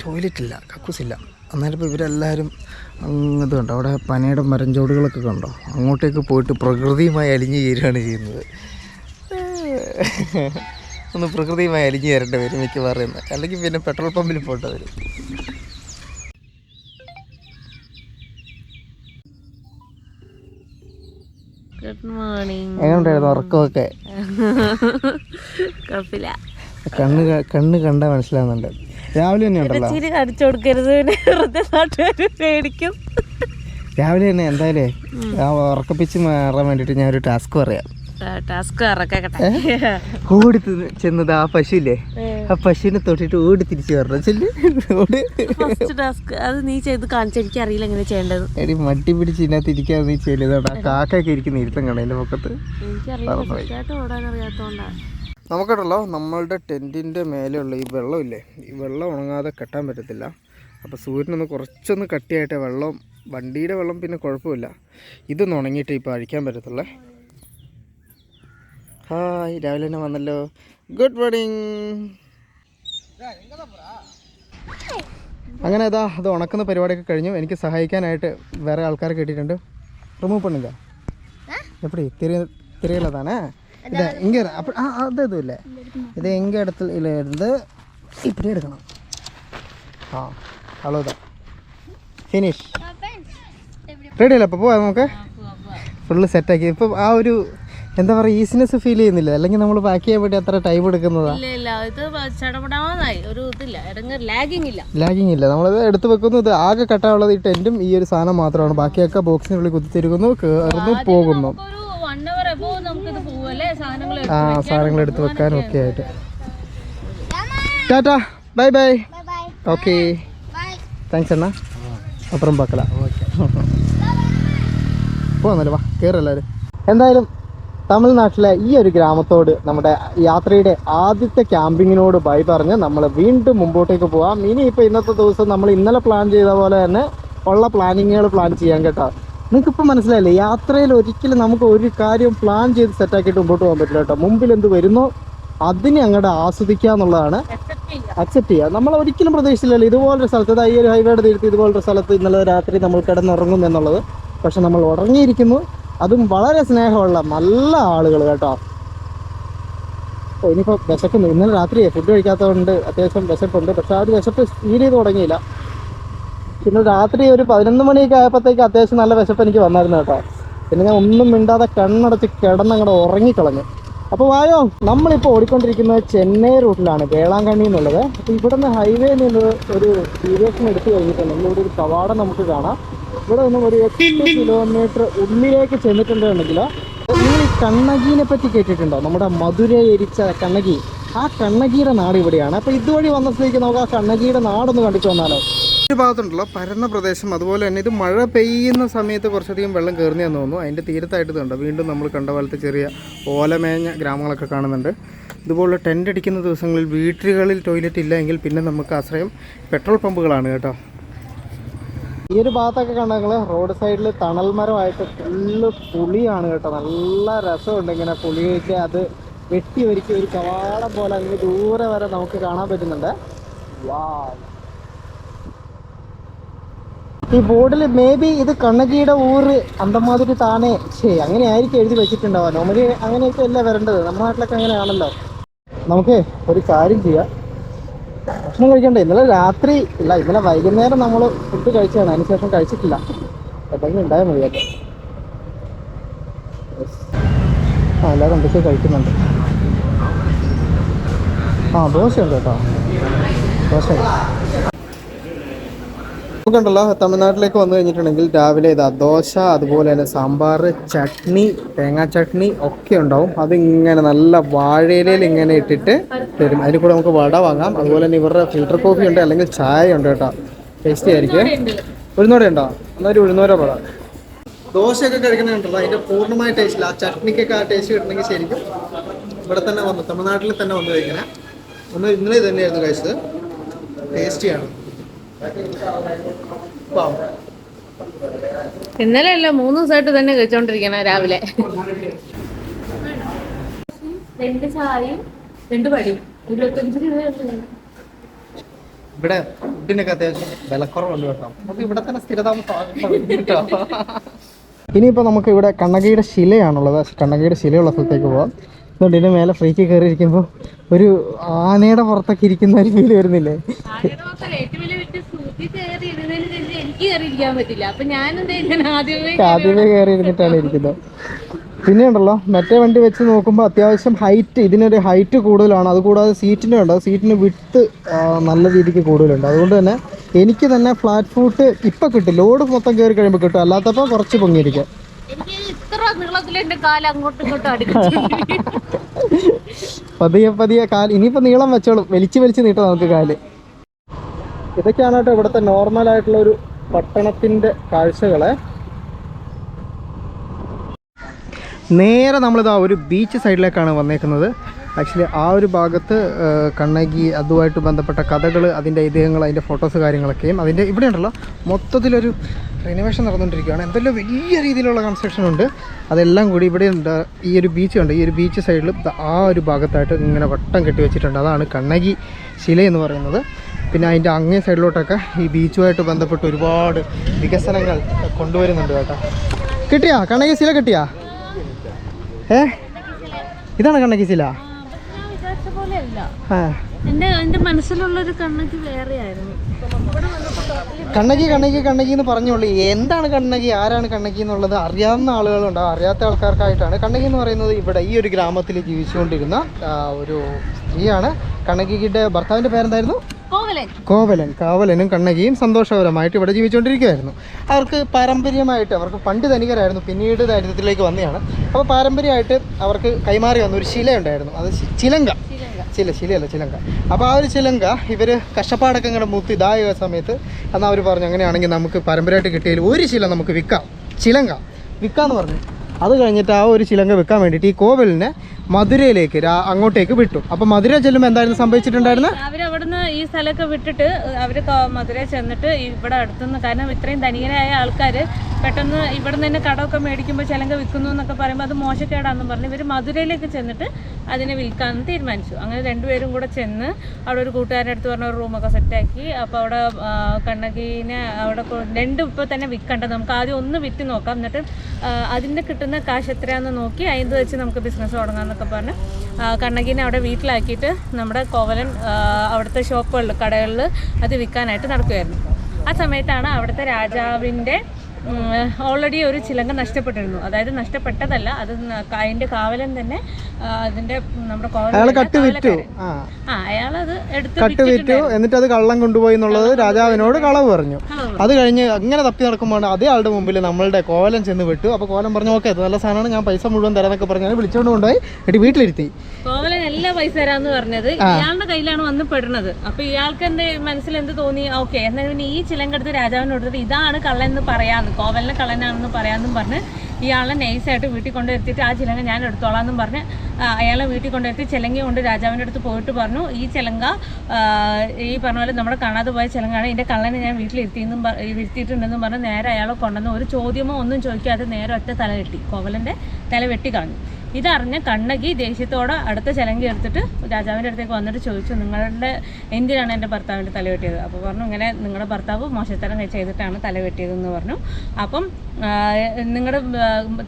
ടോയ്ലറ്റ് ഇല്ല കക്കൂസില്ല അന്നേരം ഇപ്പോൾ ഇവരെല്ലാവരും ഇതുണ്ട്? ഇത് കണ്ടോ അവിടെ പനയുടെ മരഞ്ചോടുകളൊക്കെ കണ്ടോ? അങ്ങോട്ടേക്ക് പോയിട്ട് പ്രകൃതിയുമായി അലിഞ്ഞു ചേരുകയാണ് ചെയ്യുന്നത്. ഒന്ന് പ്രകൃതിയുമായി അലിഞ്ഞു ചേരേണ്ട വരും മിക്കവാറും പറയുന്നത് അല്ലെങ്കിൽ പിന്നെ പെട്രോൾ പമ്പിൽ പോയിട്ട് വരും. ഗുഡ് മോർണിംഗ് എങ്ങനെയുണ്ടായിരുന്നു ഉറക്കമൊക്കെ? [laughs] കുഴപ്പമില്ല കണ്ണ് കണ്ണ് കണ്ടാൽ മനസ്സിലാവുന്നുണ്ട്. രാവിലെ തന്നെ ഉണ്ടല്ലോ. ചിരി കടിച്ചു കൊടുക്കരുത് പിന്നെ വെറുതെ നാട്ടുകാർ പേടിക്കും രാവിലെ തന്നെ എന്തായാലേ ആ ഉറക്കപ്പിച്ച് മാറാൻ വേണ്ടിയിട്ട് ഞാൻ ഒരു ടാസ്ക് പറയാം. ടാസ്ക് ഓടി ചെന്നത് ആ പശു ഇല്ലേ ആ പശുവിനെ തൊട്ടിട്ട് ഓടി തിരിച്ചു വരണം. ചെല്ല്. ഓടി. ഫസ്റ്റ് ടാസ്ക് അത് നീ ചെയ്ത് കാണിച്ച എനിക്ക് അറിയില്ല എങ്ങനെ ചെയ്യേണ്ടത്. എടി മട്ടി പിടിച്ച് ഇതിനകത്ത് ഇരിക്കാതെ നീ ആ കാക്കയൊക്കെ ഇരിക്കുന്ന ഇരുത്തം കാണാം എന്റെ മുഖത്ത്. കൃത്യമായിട്ട് ഓടാൻ അറിയാത്തോണ്ടാണ് നമുക്കുണ്ടല്ലോ നമ്മളുടെ ടെന്റിന്റെ മേലെയുള്ള ഈ വെള്ളമില്ലേ ഈ വെള്ളം ഉണങ്ങാതെ കെട്ടാൻ പറ്റത്തില്ല. അപ്പോൾ സൂര്യനൊന്ന് കുറച്ചൊന്ന് കട്ടിയായിട്ട് വെള്ളം വണ്ടിയുടെ വെള്ളം പിന്നെ കുഴപ്പമില്ല. ഇതൊന്നും ഉണങ്ങിയിട്ട് ഇപ്പോൾ അഴിക്കാൻ പറ്റത്തുള്ളേ. ഹായ് രാവിലെ തന്നെ വന്നല്ലോ. Good morning. അങ്ങനെ അതാ അത് ഉണക്കുന്ന പരിപാടിയൊക്കെ കഴിഞ്ഞു. എനിക്ക് സഹായിക്കാനായിട്ട് വേറെ ആൾക്കാർ കിട്ടിയിട്ടുണ്ട്. റിമൂവ് പണില്ല എപ്പടി? തിരി തിരയിലതാണേ? இதை இங்கே அப்படி ஆ அது எதுவும் இல்லை இது எங்கள் இடத்துல இருந்து இப்படி ഫിനിഷ്. റെഡി അല്ലേ? അപ്പോൾ പോവാം നമുക്ക്? ഫുള്ള് സെറ്റാക്കി ഇപ്പം ആ ഒരു എന്താ പറയുക ഈസിനെസ് ഫീൽ ചെയ്യുന്നില്ല? അല്ലെങ്കിൽ നമ്മൾ ബാക്കി ചെയ്യാൻ വേണ്ടി അത്ര ടൈം എടുക്കുന്നതാ? ലാഗിങ് ഇല്ല. നമ്മളത് എടുത്ത് വെക്കുന്നു. ഇത് ആകെ കട്ടാവുള്ളത് ഈ ടെന്റും ഈ ഒരു സാധനം മാത്രമാണ്. ബാക്കിയൊക്കെ ബോക്സിനുള്ളിൽ കുത്തിത്തിരിക്കുന്നു കയറുന്നു പോകുന്നു. ആ സാധനങ്ങൾ എടുത്ത് വെക്കാനും ഒക്കെ ആയിട്ട്. Tata bye bye. Okay. Thanks അണ്ണാ. അപ്പുറം പാക്കല. പോന്നല്ലേ വാ കയറല്ലാരും എന്തായാലും തമിഴ്നാട്ടിലെ ഈ ഒരു ഗ്രാമത്തോട് നമ്മുടെ യാത്രയുടെ ആദ്യത്തെ ക്യാമ്പിങ്ങിനോട് ബൈ പറഞ്ഞ് നമ്മൾ വീണ്ടും മുമ്പോട്ടേക്ക് പോവാം. ഇനിയിപ്പോൾ ഇന്നത്തെ ദിവസം നമ്മൾ ഇന്നലെ പ്ലാൻ ചെയ്ത പോലെ തന്നെ ഉള്ള പ്ലാനിങ്ങുകൾ പ്ലാൻ ചെയ്യാൻ കേട്ടോ. നിങ്ങൾക്ക് ഇപ്പം മനസ്സിലായില്ലേ? യാത്രയിൽ ഒരിക്കലും നമുക്ക് ഒരു കാര്യം പ്ലാൻ ചെയ്ത് സെറ്റാക്കിയിട്ട് മുമ്പോട്ട് പോകാൻ പറ്റില്ല കേട്ടോ. മുമ്പിൽ എന്ത് വരുന്നോ അതിനെ അങ്ങോട്ട് ആസ്വദിക്കുക എന്നുള്ളതാണ് അക്സെപ്റ്റ് ചെയ്യുക. നമ്മൾ ഒരിക്കലും പ്രതീക്ഷിച്ചില്ലല്ലോ. ഇതുപോലൊരു സ്ഥലത്ത് ഈ ഒരു ഹൈവേയുടെ തീരത്ത് ഇതുപോലൊരു സ്ഥലത്ത് ഇന്നലെ രാത്രി നമ്മൾ കിടന്നുറങ്ങും എന്നുള്ളത്. പക്ഷെ നമ്മൾ ഉറങ്ങിയിരിക്കുന്നു. അതും വളരെ സ്നേഹമുള്ള നല്ല ആളുകൾ കേട്ടോ. ഓ ഇനിയിപ്പോൾ വിശക്കുന്നു. ഇന്നലെ രാത്രി ഫുഡ് കഴിക്കാത്തതുകൊണ്ട് അത്യാവശ്യം വിശപ്പുണ്ട്. പക്ഷെ ആ ഒരു വിശപ്പ് ഫീൽ ചെയ്ത് തുടങ്ങിയില്ല. പിന്നെ രാത്രി ഒരു പതിനൊന്ന് മണിയൊക്കെ ആയപ്പോഴത്തേക്ക് അത്യാവശ്യം നല്ല വിശപ്പ് എനിക്ക് വന്നായിരുന്നു കേട്ടോ. പിന്നെ ഞാൻ ഒന്നും മിണ്ടാതെ കണ്ണടച്ച് കിടന്നങ്ങടെ ഉറങ്ങിക്കളഞ്ഞു. അപ്പോൾ വായോ നമ്മളിപ്പോൾ ഓടിക്കൊണ്ടിരിക്കുന്നത് ചെന്നൈ റൂട്ടിലാണ് വേളാങ്കണ്ണി എന്നുള്ളത്. അപ്പോൾ ഇവിടെ നിന്ന് ഹൈവേയിൽ നിന്ന് ഒരു ഡീവിയേഷൻ എടുത്തു കഴിഞ്ഞിട്ടുണ്ട്. ഇവിടെ ഒരു കവാടം നമുക്ക് കാണാം. ഇവിടെ നിന്നും ഒരു എട്ട് കിലോമീറ്റർ ഉള്ളിലേക്ക് ചെന്നിട്ടുണ്ടെങ്കിൽ നിങ്ങൾ ഈ കണ്ണകീനെ പറ്റി കേട്ടിട്ടുണ്ടോ? നമ്മുടെ മധുര എരിച്ച കണ്ണകി ആ കണ്ണകിയുടെ നാട് ഇവിടെയാണ്. അപ്പോൾ ഇതുവഴി വന്ന സ്ഥിതിക്ക് നമുക്ക് ആ കണ്ണകിയുടെ നാടൊന്ന് കണ്ടിട്ട് വന്നാലോ. ഒരു ഭാഗത്തുണ്ടല്ലോ പരന്ന പ്രദേശം. അതുപോലെ തന്നെ ഇത് മഴ പെയ്യുന്ന സമയത്ത് കുറച്ചധികം വെള്ളം കയറുന്നതെന്ന് തോന്നുന്നു. അതിന്റെ തീരത്തായിട്ട് ഇതുണ്ട് വീണ്ടും നമ്മൾ കണ്ട പോലത്തെ ചെറിയ ഓലമേഞ്ഞ ഗ്രാമങ്ങളൊക്കെ കാണുന്നുണ്ട്. ഇതുപോലെ ടെന്റ് അടിക്കുന്ന ദിവസങ്ങളിൽ വീട്ടുകളിൽ ടോയ്ലറ്റ് ഇല്ല എങ്കിൽ പിന്നെ നമുക്ക് ആശ്രയം പെട്രോൾ പമ്പുകളാണ് കേട്ടോ. ഈ ഒരു ഭാഗത്തൊക്കെ കണ്ട റോഡ് സൈഡിൽ തണൽ മരമായിട്ട് ഫുള്ള് പുളിയാണ് കേട്ടോ. നല്ല രസമുണ്ട് ഇങ്ങനെ പുളിയൊക്കെ അത് വെട്ടി ഒരുക്കി ഒരു കവാടം പോലെ അങ്ങ് ദൂരെ വരെ നമുക്ക് കാണാൻ പറ്റുന്നുണ്ട്. വാ ഈ ബോർഡിൽ മേ ബി ഇത് കണ്ണകിയുടെ ഊര് അന്തമാതിരി താനെ. ശരി അങ്ങനെ ആയിരിക്കും എഴുതി വെച്ചിട്ടുണ്ടാവുക. നോർമലി അങ്ങനെയൊക്കെ അല്ല വരേണ്ടത്? നമ്മുടെ നാട്ടിലൊക്കെ അങ്ങനെയാണല്ലോ. നമുക്ക് ഒരു കാര്യം ചെയ്യാം. ഭക്ഷണം കഴിക്കണ്ടേ? ഇന്നലെ രാത്രി ഇല്ല ഇന്നലെ വൈകുന്നേരം നമ്മൾ ഫുഡ് കഴിച്ചതാണ്. അതിനുശേഷം കഴിച്ചിട്ടില്ല. എന്തെങ്കിലും ഉണ്ടായാൽ മതി കേട്ടോ Yes. ആ എല്ലാവരും എന്തൊക്കെയോ കഴിക്കുന്നുണ്ട്. ആ ദോശയുണ്ട് കേട്ടോ. ദോശ നമുക്കുണ്ടല്ലോ തമിഴ്നാട്ടിലേക്ക് വന്നു കഴിഞ്ഞിട്ടുണ്ടെങ്കിൽ രാവിലെ ഇതാ ദോശ അതുപോലെ തന്നെ സാമ്പാർ ചട്നി തേങ്ങാ ചട്നി ഒക്കെ ഉണ്ടാവും. അതിങ്ങനെ നല്ല വാഴയിലയിൽ ഇങ്ങനെ ഇട്ടിട്ട് തരും. അതിന് കൂടെ നമുക്ക് വട വാങ്ങാം. അതുപോലെ തന്നെ ഇവരുടെ ഫിൽറ്റർ കോഫി ഉണ്ട് അല്ലെങ്കിൽ ചായ ഉണ്ട് കേട്ടോ. ടേസ്റ്റി ആയിരിക്കും. ഉഴുന്നോടെ ഉണ്ടോ? എന്നാലും ഉഴുന്നോര പട ദോശയൊക്കെ കഴിക്കുന്നുണ്ടല്ലോ അതിന്റെ പൂർണമായ ടേസ്റ്റില്ല ആ ചട്നിക്കൊക്കെ ആ ടേസ്റ്റ് കിട്ടണമെങ്കിൽ ശരിക്കും ഇവിടെ തന്നെ വന്നു തമിഴ്നാട്ടിൽ തന്നെ വന്നു കഴിക്കണേ. ഒന്ന് ഇന്നലെ തന്നെയായിരുന്നു കഴിച്ചത്. ടേസ്റ്റിയാണ്. ഇന്നലെ അല്ല മൂന്ന് ദിവസമായിട്ട് തന്നെ കഴിച്ചോണ്ടിരിക്കണ രാവിലെ. രണ്ട് ചായയും രണ്ട് പടി ഇവിടെ ഫുഡിനൊക്കെ അത്യാവശ്യം വിലക്കുറവുണ്ട് കേട്ടോ. നമുക്ക് ഇവിടെ തന്നെ സ്ഥിരതാമസം കേട്ടോ? ഇനിയിപ്പോൾ നമുക്ക് ഇവിടെ കണ്ണകിയുടെ ശിലയാണുള്ളത്. കണ്ണകിയുടെ ശിലയുള്ള സ്ഥലത്തേക്ക് പോവാം. അതുകൊണ്ട് ഇതിന്റെ മേലെ ഫ്രീക്ക് കയറിയിരിക്കുമ്പോൾ ഒരു ആനയുടെ പുറത്തൊക്കെ ഇരിക്കുന്ന ഒരു ഫീൽ വരുന്നില്ലേ? കയറി ഇരുന്നതിന് ശേഷം എനിക്ക് കയറി ഇരിക്കാൻ പറ്റില്ല. അപ്പൊ ഞാൻ എന്താ ഞാൻ ആദ്യമേ ആദ്യമേ കയറി ഇരുന്നിട്ടാണ് ഇരിക്കുന്നത്. പിന്നെ ഉണ്ടല്ലോ മറ്റേ വണ്ടി വെച്ച് നോക്കുമ്പോൾ അത്യാവശ്യം ഹൈറ്റ് ഇതിനൊരു ഹൈറ്റ് കൂടുതലാണ്. അതുകൂടാതെ സീറ്റിനും ഉണ്ട്. സീറ്റിന് വിട്ട് നല്ല രീതിക്ക് കൂടുതലുണ്ട്. അതുകൊണ്ട് തന്നെ എനിക്ക് തന്നെ ഫ്ലാറ്റ് ഫൂട്ട് ഇപ്പം കിട്ടും. ലോഡ് മൊത്തം കയറി കഴിയുമ്പോൾ കിട്ടും. അല്ലാത്തപ്പോൾ കുറച്ച് പൊങ്ങിയിരിക്കും. പതിയെ പതിയെ കാൽ ഇനിയിപ്പോൾ നീളം വെച്ചോളും. വലിച്ച് വലിച്ച് നീട്ടാം നമുക്ക് കാൽ. ഇതൊക്കെയാണ് കേട്ടോ ഇവിടുത്തെ നോർമൽ ആയിട്ടുള്ള ഒരു പട്ടണത്തിന്റെ കാഴ്ചകളെ. നേരെ നമ്മളിതാ ഒരു ബീച്ച് സൈഡിലേക്കാണ് വന്നേക്കുന്നത്. ആക്ച്വലി ആ ഒരു ഭാഗത്ത് കണ്ണകി അതുമായിട്ട് ബന്ധപ്പെട്ട കഥകൾ അതിന്റെ ഐതിഹ്യങ്ങൾ അതിന്റെ ഫോട്ടോസ് കാര്യങ്ങളൊക്കെയും അതിന്റെ ഇവിടെ ഉണ്ടല്ലോ. മൊത്തത്തിലൊരു റിനോവേഷൻ നടന്നുകൊണ്ടിരിക്കുകയാണ്. എന്തെല്ലാം വലിയ രീതിയിലുള്ള കൺസ്ട്രക്ഷൻ ഉണ്ട്. അതെല്ലാം കൂടി ഇവിടെ ഉണ്ട്. ഈ ഒരു ബീച്ച് ഉണ്ട് ഈ ഒരു ബീച്ച് സൈഡിൽ ആ ഒരു ഭാഗത്തായിട്ട് ഇങ്ങനെ വട്ടം കെട്ടി വെച്ചിട്ടുണ്ട്. അതാണ് കണ്ണകി ശില എന്ന് പറയുന്നത്. പിന്നെ അതിന്റെ അങ്ങേ സൈഡിലോട്ടൊക്കെ ഈ ബീച്ചുമായിട്ട് ബന്ധപ്പെട്ട് ഒരുപാട് വികസനങ്ങൾ കൊണ്ടുവരുന്നുണ്ട് കേട്ടോ. കിട്ടിയാ? കണ്ണകി ശില കിട്ടിയാ? ഏ? ഇതാണ് കണ്ണകി ശില? കണ്ണകി കണ്ണകി കണ്ണകി എന്ന് പറഞ്ഞോളൂ എന്താണ് കണ്ണകി? ആരാണ് കണ്ണകി എന്നുള്ളത് അറിയാവുന്ന ആളുകളുണ്ടാവും അറിയാത്ത ആൾക്കാർക്കായിട്ടാണ്. കണ്ണകി എന്ന് പറയുന്നത് ഇവിടെ ഈ ഒരു ഗ്രാമത്തിൽ ജീവിച്ചുകൊണ്ടിരുന്ന ഒരു സ്ത്രീയാണ്. കണ്ണകിയുടെ ഭർത്താവിന്റെ പേരെന്തായിരുന്നു? കോവലൻ. കോവലൻ. കാവലനും കണ്ണകിയും സന്തോഷകരമായിട്ട് ഇവിടെ ജീവിച്ചുകൊണ്ടിരിക്കുകയായിരുന്നു. അവർക്ക് പാരമ്പര്യമായിട്ട് അവർക്ക് പണ്ട് ധനികരായിരുന്നു പിന്നീട് ദാരിദ്ര്യത്തിലേക്ക് വന്നതാണ്. അപ്പോൾ പാരമ്പര്യമായിട്ട് അവർക്ക് കൈമാറി വന്ന ഒരു ശില ഉണ്ടായിരുന്നു അത് ചിലങ്ക ചില ശിലയല്ല ചിലങ്ക അപ്പോൾ ആ ഒരു ചിലങ്ക ഇവർ കഷ്ടപ്പാടൊക്കെ ഇങ്ങനെ മുത്തി ഇതായ സമയത്ത് എന്നാൽ അവർ പറഞ്ഞു അങ്ങനെയാണെങ്കിൽ നമുക്ക് പാരമ്പര്യമായിട്ട് കിട്ടിയതിൽ ഒരു ശില നമുക്ക് വിൽക്കാം. ചിലങ്ക വിൽക്കാമെന്ന് പറഞ്ഞു. അത് കഴിഞ്ഞിട്ട് ആ ഒരു ചിലങ്ക വെക്കാൻ വേണ്ടിയിട്ട് ഈ കോവലിനെ മധുരയിലേക്ക് അങ്ങോട്ടേക്ക് വിട്ടു. അപ്പൊ മധുര ചെല്ലുമ്പോൾ എന്തായിരുന്നു സംഭവിച്ചിട്ടുണ്ടായിരുന്നു? അവർ അവിടുന്ന് ഈ സ്ഥലമൊക്കെ വിട്ടിട്ട് അവർ മധുര ചെന്നിട്ട് ഇവിടെ അടുത്തുനിന്ന് കാരണം ഇത്രയും ധനികരായ ആൾക്കാര് പെട്ടെന്ന് ഇവിടെ നിന്ന് തന്നെ കടമൊക്കെ മേടിക്കുമ്പോൾ ചിലങ്ക വിൽക്കുന്നു എന്നൊക്കെ പറയുമ്പോൾ അത് മോശക്കേടാന്ന് പറഞ്ഞ് ഇവർ മധുരയിലേക്ക് ചെന്നിട്ട് അതിനെ വിൽക്കാമെന്ന് തീരുമാനിച്ചു. അങ്ങനെ രണ്ടുപേരും കൂടെ ചെന്ന് അവിടെ ഒരു കൂട്ടുകാരുടെ അടുത്ത് പറഞ്ഞ ഒരു റൂമൊക്കെ സെറ്റാക്കി അപ്പോൾ അവിടെ കണ്ണകീനെ അവിടെ രണ്ടും ഇപ്പോൾ തന്നെ വിൽക്കണ്ട. നമുക്ക് ആദ്യം ഒന്ന് വിറ്റ് നോക്കാം. എന്നിട്ട് അതിന്റെ കിട്ടുന്ന കാശ് എത്രയാണെന്ന് നോക്കി അതിന് വെച്ച് നമുക്ക് ബിസിനസ് തുടങ്ങാമെന്നൊക്കെ പറഞ്ഞ് ആ, കണ്ണകീനെ അവിടെ വീട്ടിലാക്കിയിട്ട് നമ്മുടെ കോവലൻ അവിടുത്തെ ഷോപ്പുകളിൽ കടകളിൽ അത് വിൽക്കാനായിട്ട് നടക്കുമായിരുന്നു ആ സമയത്താണ് അവിടുത്തെ രാജാവിന്റെ ഓൾറെഡി ഒരു ചിലങ്ക നഷ്ടപ്പെട്ടിരുന്നു. അതായത് നഷ്ടപ്പെട്ടതല്ല അത് അതിന്റെ കാവലൻ തന്നെ അതിന്റെ നമ്മുടെ അയാൾ ആ. എടുത്ത് കട്ട് വിറ്റു. എന്നിട്ട് അത് കള്ളം കൊണ്ടുപോയി എന്നുള്ളത് രാജാവിനോട് കളവ് പറഞ്ഞു. അത് കഴിഞ്ഞ് അങ്ങനെ തപ്പി നടക്കുമ്പോൾ അതേ ആളുടെ മുമ്പിൽ നമ്മളുടെ കോലം ചെന്ന് വിട്ടു. അപ്പൊ കോലം പറഞ്ഞു ഓക്കെ നല്ല സാധനമാണ് ഞാൻ പൈസ മുഴുവൻ തരാന്നൊക്കെ പറഞ്ഞാൽ വിളിച്ചുകൊണ്ട് കൊണ്ടുപോയി. എട്ടി വീട്ടിലിരുത്തി. എല്ലാ പൈസ തരാന്ന് പറഞ്ഞത്. ഇയാളുടെ കയ്യിലാണ് വന്ന് പെടുന്നത്. അപ്പൊ ഇയാൾക്ക് എന്റെ മനസ്സിൽ എന്ത് തോന്നി? ഓക്കെ എന്നാൽ പിന്നെ ഈ ചിലങ്കെടുത്ത് രാജാവിന് കൊടുത്തിട്ട് ഇതാണ് കള്ളൻ എന്ന് പറയാന്ന് കോവലിനെ കള്ളനാണെന്ന് പറയാന്നും പറഞ്ഞ് ഇയാളെ നൈസായിട്ട് വീട്ടിൽ കൊണ്ടുവരുത്തിയിട്ട് ആ ചിലങ്ക ഞാൻ എടുത്തോളാം എന്നും പറഞ്ഞ് അയാളെ വീട്ടിൽ കൊണ്ടുവരുത്തി ചിലങ്ക കൊണ്ട് രാജാവിന്റെ അടുത്ത് പോയിട്ട് പറഞ്ഞു ഈ ചിലങ്ക ഈ പറഞ്ഞ പോലെ നമ്മുടെ കാണാതെ പോയ ചിലങ്കാണ് ഇതിന്റെ കള്ളനെ ഞാൻ വീട്ടിലിരുത്തിയെന്നും ഇരുത്തിയിട്ടുണ്ടെന്നും പറഞ്ഞ് നേരെ അയാളെ കൊണ്ടുവന്ന് ഒരു ചോദ്യമോ ഒന്നും ചോദിക്കാതെ നേരെ ഒറ്റ തല കെട്ടി കോവലന്റെ തല വെട്ടി കളഞ്ഞു. ഇതറിഞ്ഞ കണ്ണകി ദേഷ്യത്തോടെ അടുത്ത ചലങ്കി എടുത്തിട്ട് രാജാവിന്റെ അടുത്തേക്ക് വന്നിട്ട് ചോദിച്ചു നിങ്ങളുടെ എന്തിനാണ് എന്റെ ഭർത്താവിന്റെ തല വെട്ടിയത്? അപ്പോൾ പറഞ്ഞു ഇങ്ങനെ നിങ്ങളുടെ ഭർത്താവ് മോശത്തരം ചെയ്തിട്ടാണ് തല വെട്ടിയതെന്ന് പറഞ്ഞു. അപ്പം നിങ്ങളുടെ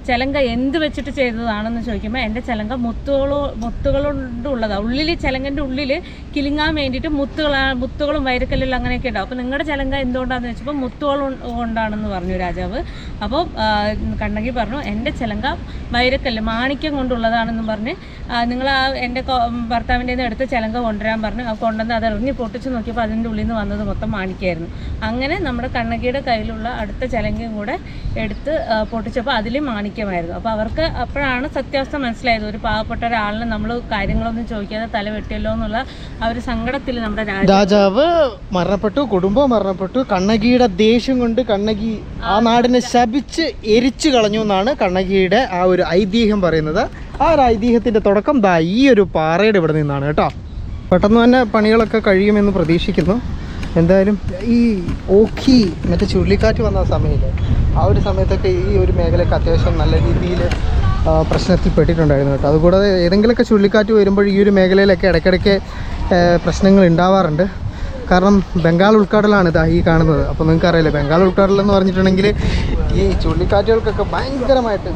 ചലങ്ക എന്ത് വെച്ചിട്ട് ചെയ്തതാണെന്ന് ചോദിക്കുമ്പോൾ എന്റെ ചലങ്ക മുത്തുകളോ മുത്തുകളുള്ളതാണ് ഉള്ളിൽ ചലങ്കന്റെ ഉള്ളിൽ കിലുങ്ങാൻ വേണ്ടിയിട്ട് മുത്തുകളാ മുത്തുകളും വൈരക്കല്ലും അങ്ങനെയൊക്കെ ഉണ്ടാവും അപ്പോൾ നിങ്ങളുടെ ചലങ്ക എന്തുകൊണ്ടാണെന്ന് വെച്ചപ്പോൾ മുത്തുകൾ കൊണ്ടാണെന്ന് പറഞ്ഞു രാജാവ്. അപ്പോൾ കണ്ണകി പറഞ്ഞു എന്റെ ചലങ്ക വൈരക്കല്ല് മാണിക്യം കൊണ്ടുള്ളതാണെന്ന് പറഞ്ഞ് നിങ്ങൾ ആ എന്റെ ഭർത്താവിന്റെ നിന്ന് എടുത്ത് ചലങ്ക കൊണ്ടുവരാൻ പറഞ്ഞു ആ കൊണ്ടുവന്ന് അത് ഇറങ്ങി പൊട്ടിച്ച് നോക്കിയപ്പോൾ അതിന്റെ ഉള്ളിൽ നിന്ന് വന്നത് മൊത്തം മാണിക്കായിരുന്നു അങ്ങനെ നമ്മുടെ കണ്ണകിയുടെ കയ്യിലുള്ള അടുത്ത ചിലങ്കയും കൂടെ എടുത്ത് പൊട്ടിച്ചപ്പോൾ അതിലും മാണിക്യമായിരുന്നു. അപ്പോൾ അവർക്ക് അപ്പോഴാണ് സത്യാവസ്ഥ മനസ്സിലായത്. ഒരു പാവപ്പെട്ട ഒരാളിനെ നമ്മൾ കാര്യങ്ങളൊന്നും ചോദിക്കാതെ തല വെട്ടിയല്ലോ എന്നുള്ള ആ ഒരു സങ്കടത്തിൽ നമ്മുടെ രാജാവ്. മരണപ്പെട്ടു കുടുംബം മരണപ്പെട്ടു. കണ്ണകിയുടെ ദേഷ്യം കൊണ്ട് കണ്ണകി ആ നാടിനെ ശപിച്ച് എരിച്ചു കളഞ്ഞു എന്നാണ് കണ്ണകിയുടെ ആ ഒരു ഐതിഹ്യം പറയുന്നത്. ആ ഒരു തുടക്കം? ദാ ഈ ഒരു പാറയുടെ ഇവിടെ നിന്നാണ് കേട്ടോ. പെട്ടെന്ന് തന്നെ പണികളൊക്കെ കഴിയുമെന്ന് പ്രതീക്ഷിക്കുന്നു. എന്തായാലും ഈ ഓക്കി മറ്റേ ചുഴലിക്കാറ്റ് വന്ന സമയത്ത് ആ ഒരു സമയത്തൊക്കെ ഈ ഒരു മേഖലയൊക്കെ അത്യാവശ്യം നല്ല രീതിയിൽ പ്രശ്നത്തിൽ പെട്ടിട്ടുണ്ടായിരുന്നു കേട്ടോ. അതുകൂടാതെ ഏതെങ്കിലുമൊക്കെ ചുഴലിക്കാറ്റ് വരുമ്പോൾ ഈ ഒരു മേഖലയിലൊക്കെ ഇടയ്ക്കിടയ്ക്ക് പ്രശ്നങ്ങൾ ഉണ്ടാവാറുണ്ട്. കാരണം ബംഗാൾ ഉൾക്കടലാണ് ഇതാ ഈ കാണുന്നത്. അപ്പോൾ നിങ്ങൾക്ക് അറിയില്ലേ ബംഗാൾ ഉൾക്കടൽ എന്ന് പറഞ്ഞിട്ടുണ്ടെങ്കിൽ ഈ ചുഴലിക്കാറ്റുകൾക്കൊക്കെ ഭയങ്കരമായിട്ട്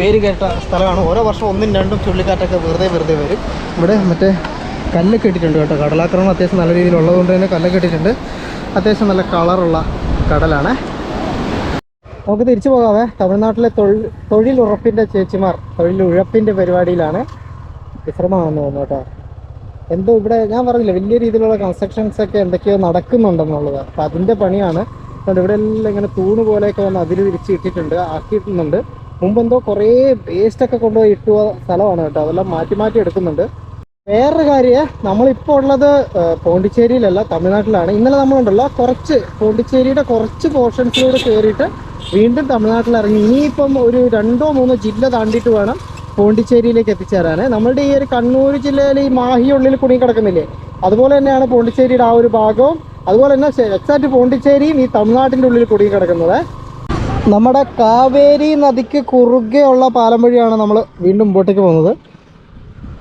പേര് കേട്ട സ്ഥലമാണ്. ഓരോ വർഷം ഒന്നും രണ്ടും ചുഴലിക്കാറ്റൊക്കെ വെറുതെ വെറുതെ വരും. ഇവിടെ മറ്റേ കല്ല് ഇട്ടിട്ടുണ്ട് കേട്ടോ. കടലാക്രമണം അത്യാവശ്യം നല്ല രീതിയിൽ ഉള്ളതുകൊണ്ട് തന്നെ കല്ല് ഇട്ടിട്ടുണ്ട് അത്യാവശ്യം നല്ല കളറുള്ള കടലാണ്. നമുക്ക് തിരിച്ചു പോകാവേ. തമിഴ്നാട്ടിലെ തൊഴിൽ തൊഴിലുറപ്പിന്റെ ചേച്ചിമാർ തൊഴിലുഴപ്പിന്റെ പരിപാടിയിലാണ് വിശ്രമമാണെന്ന് തോന്നുന്നു കേട്ടോ. എന്തോ ഇവിടെ ഞാൻ പറഞ്ഞില്ല വലിയ രീതിയിലുള്ള കൺസ്ട്രക്ഷൻസ് ഒക്കെ എന്തൊക്കെയോ നടക്കുന്നുണ്ടെന്നുള്ളത്. അപ്പം അതിന്റെ പണിയാണ്. അതുകൊണ്ട് ഇവിടെ എല്ലാം ഇങ്ങനെ തൂണ് പോലെയൊക്കെ വന്ന് അതിൽ വിരിച്ച് ഇട്ടിട്ടുണ്ട് ആക്കിയിട്ടുണ്ട്. മുമ്പ് കുറെ വേസ്റ്റ് ഒക്കെ കൊണ്ടുപോയി ഇട്ടു സ്ഥലമാണ് കേട്ടോ. അതെല്ലാം മാറ്റി മാറ്റി എടുക്കുന്നുണ്ട്. വേറൊരു കാര്യം നമ്മളിപ്പോൾ ഉള്ളത് പോണ്ടിച്ചേരിയിലല്ല തമിഴ്നാട്ടിലാണ്. ഇന്നലെ നമ്മളുണ്ടല്ലോ കുറച്ച് പോണ്ടിച്ചേരിയുടെ കുറച്ച് പോർഷൻസിലൂടെ കയറിയിട്ട് വീണ്ടും തമിഴ്നാട്ടിൽ ഇറങ്ങി ഇനിയിപ്പം ഒരു രണ്ടോ മൂന്നോ ജില്ല താണ്ടിയിട്ട് വേണം പോണ്ടിച്ചേരിയിലേക്ക് എത്തിച്ചേരാൻ നമ്മളുടെ ഈ ഒരു കണ്ണൂർ ജില്ലയിൽ ഈ മാഹി ഉള്ളിൽ കിടക്കുന്നില്ലേ? അതുപോലെ തന്നെയാണ് പോണ്ടിച്ചേരിയുടെ ആ ഒരു ഭാഗവും. അതുപോലെ തന്നെ എക്സാക്ട് പോണ്ടിച്ചേരിയും ഈ തമിഴ്നാട്ടിന്റെ ഉള്ളിൽ കുടുങ്ങി കിടക്കുന്നത്. നമ്മുടെ കാവേരി നദിക്ക് കുറുകെ ഉള്ള പാലം വഴിയാണ് നമ്മൾ വീണ്ടും മുമ്പോട്ടേക്ക് പോകുന്നത്.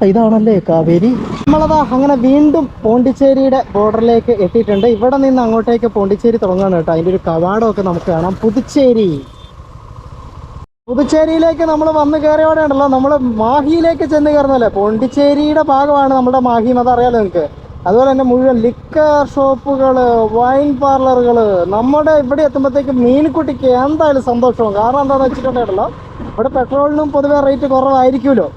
ഇതാണല്ലേ കാവേരി? നമ്മളതാ അങ്ങനെ വീണ്ടും പോണ്ടിച്ചേരിയുടെ ബോർഡറിലേക്ക് എത്തിയിട്ടുണ്ട്. ഇവിടെ നിന്ന് അങ്ങോട്ടേക്ക് പോണ്ടിച്ചേരി തുടങ്ങുകയാണ് കേട്ടോ. അതിന്റെ ഒരു കവാടമൊക്കെ നമുക്ക് കാണാം. പുതുച്ചേരി. പുതുച്ചേരിയിലേക്ക് നമ്മൾ വന്ന് കയറിയോടെ ഉണ്ടല്ലോ നമ്മൾ മാഹിയിലേക്ക് ചെന്ന് കയറുന്നല്ലേ പോണ്ടിച്ചേരിയുടെ ഭാഗമാണ് നമ്മുടെ മാഹി എന്ന് അതറിയാലോ നിങ്ങൾക്ക്? അതുപോലെ തന്നെ മുഴുവൻ ലിക്കർ ഷോപ്പുകൾ വൈൻ പാർലറുകൾ നമ്മുടെ ഇവിടെ എത്തുമ്പോഴത്തേക്ക് മീൻകുട്ടിക്ക് എന്തായാലും സന്തോഷവും. കാരണം എന്താണെന്ന് വെച്ചിട്ടുണ്ടായിട്ടല്ലോ ഇവിടെ പെട്രോളിനും പൊതുവെ റേറ്റ് കുറവായിരിക്കുമല്ലോ.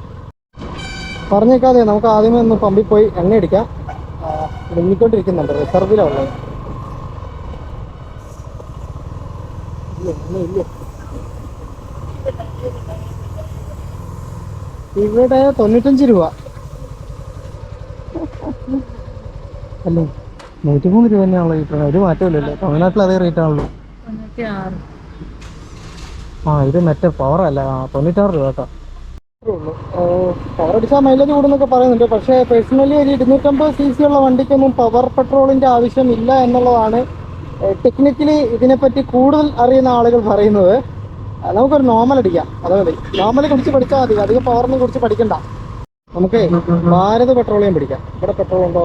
പറഞ്ഞേക്കാതെ നമുക്ക് ആദ്യമേ ഒന്ന് പമ്പിൽ പോയി എണ്ണ അടിക്കാം. മുങ്ങിക്കൊണ്ടിരിക്കുന്നുണ്ട് റിസർവിലുള്ളത് ഇവിടെ തൊണ്ണൂറ്റഞ്ച് രൂപ. അല്ലേ? നൂറ്റിമൂന്ന് രൂപ തന്നെയാണല്ലോ കിട്ടുന്നത് ഒരു മാറ്റമില്ലല്ലോ തമിഴ്നാട്ടിൽ അതേ റേറ്റ് ആണല്ലോ. ആ ഇത് മറ്റേ പവർ അല്ല. തൊണ്ണൂറ്റാറ് രൂപ കേട്ടോ. പവർ അടിച്ചാൽ മൈലേജ് കൂടുന്നൊക്കെ പറയുന്നുണ്ട്. പക്ഷേ പേഴ്സണലി ഒരു ഇരുന്നൂറ്റമ്പത് സി സി ഉള്ള വണ്ടിക്കൊന്നും പവർ പെട്രോളിന്റെ ആവശ്യമില്ല എന്നുള്ളതാണ് ടെക്നിക്കലി ഇതിനെപ്പറ്റി കൂടുതൽ അറിയുന്ന ആളുകൾ പറയുന്നത്. നമുക്കൊരു നോർമൽ അടിക്കാം. അതെ മതി. നോർമൽ കുടിച്ച് പഠിച്ചാൽ മതി. അധികം പവറിനെ കുറിച്ച് പഠിക്കണ്ട. നമുക്ക് ഭാരത് പെട്രോളിയം പിടിക്കാം. ഇവിടെ പെട്രോൾ ഉണ്ടോ?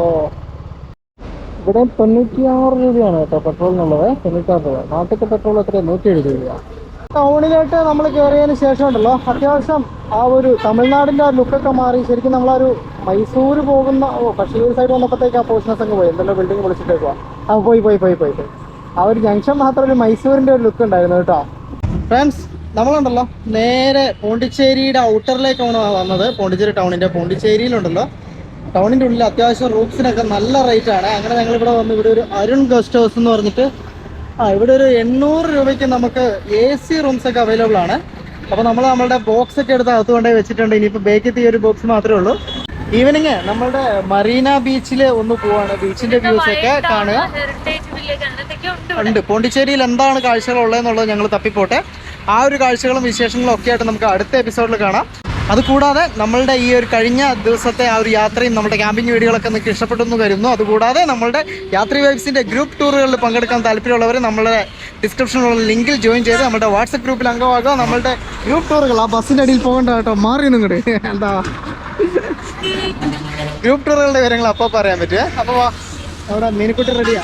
ഇവിടെ തൊണ്ണൂറ്റിയാറ് രൂപയാണ് കേട്ടോ പെട്രോളിനുള്ളത്. തൊണ്ണൂറ്റാറ് രൂപ. നാട്ടിലത്തെ പെട്രോൾ എത്ര നൂറ്റി എഴുപത് രൂപ ടൗണിലോട്ട് നമ്മൾ കയറിയതിന് ശേഷം ഉണ്ടല്ലോ അത്യാവശ്യം ആ ഒരു തമിഴ്നാടിന്റെ ആ ലുക്കൊക്കെ മാറി. ശരിക്കും നമ്മളൊരു മൈസൂർ പോകുന്ന ഓ കശ്മീർ സൈഡ് വന്നപ്പോഴത്തേക്ക് ആ പോർഷനസ് അങ്ങ് പോയി. എന്തെല്ലാം ബിൽഡിംഗ് വിളിച്ചിട്ടേക്കുവാ ആ പോയി പോയി പോയി പോയി പോയി. ആ ഒരു ജംഗ്ഷൻ മാത്രം ഒരു മൈസൂരിന്റെ ഒരു ലുക്ക് ഉണ്ടായിരുന്നു കേട്ടോ. ഫ്രണ്ട്സ് നമ്മളുണ്ടല്ലോ നേരെ പോണ്ടിച്ചേരിയുടെ ഔട്ടറിലേക്കാണ് വന്നത്. പോണ്ടിച്ചേരി ടൗണിന്റെ പോണ്ടിച്ചേരിയിലുണ്ടല്ലോ. ടൗണിന്റെ ഉള്ളിൽ അത്യാവശ്യം റൂംസിനൊക്കെ നല്ല റേറ്റ് ആണ്. അങ്ങനെ ഞങ്ങൾ ഇവിടെ വന്ന് ഇവിടെ ഒരു അരുൺ ഗസ്റ്റ് ഹൗസ് എന്ന് പറഞ്ഞിട്ട് ആ ഇവിടെ ഒരു എണ്ണൂറ് രൂപയ്ക്ക് നമുക്ക് എ സി റൂംസ് ഒക്കെ അവൈലബിൾ ആണ്. അപ്പോൾ നമ്മൾ നമ്മളുടെ ബോക്സ് ഒക്കെ എടുത്ത് അകത്ത് കൊണ്ടേ വെച്ചിട്ടുണ്ട്. ഇനിയിപ്പോൾ ബേക്കത്തി ഒരു ബോക്സ് മാത്രമേ ഉള്ളൂ. ഈവനിങ് നമ്മളുടെ മറീന ബീച്ചിൽ ഒന്ന് പോവാണ്. ബീച്ചിന്റെ വ്യൂസ് ഒക്കെ കാണുക. ഉണ്ട് പോണ്ടിച്ചേരിയിൽ എന്താണ് കാഴ്ചകൾ ഉള്ളതെന്നുള്ളത് ഞങ്ങൾ തപ്പിപ്പോട്ടെ. ആ ഒരു കാഴ്ചകളും വിശേഷങ്ങളും ഒക്കെ ആയിട്ട് നമുക്ക് അടുത്ത എപ്പിസോഡിൽ കാണാം. അതുകൂടാതെ നമ്മളുടെ ഈ ഒരു കഴിഞ്ഞ ദിവസത്തെ ആ ഒരു യാത്രയും നമ്മുടെ ക്യാമ്പിംഗ് വീഡിയോകളൊക്കെ നിങ്ങൾക്ക് ഇഷ്ടപ്പെട്ടു എന്ന് കരുതുന്നു. അതുകൂടാതെ നമ്മളുടെ യാത്രി വൈബ്സിന്റെ ഗ്രൂപ്പ് ടൂറുകളിൽ പങ്കെടുക്കാൻ താല്പര്യമുള്ളവർ നമ്മളുടെ ഡിസ്ക്രിപ്ഷനിലുള്ള ലിങ്കിൽ ജോയിൻ ചെയ്ത് നമ്മുടെ വാട്സപ്പ് ഗ്രൂപ്പിൽ അംഗമാകുക. നമ്മളുടെ ഗ്രൂപ്പ് ടൂറുകൾ ആ ബസ്സിന്റെ അടിയിൽ പോകേണ്ട കേട്ടോ. മാറി നിങ്ങളുടെ എന്താ? ഗ്രൂപ്പ് ടൂറുകളുടെ വിവരങ്ങൾ അപ്പോൾ പറയാൻ പറ്റുമേ അപ്പോൾ അവിടെ മീനിക്കുട്ടി റെഡിയാ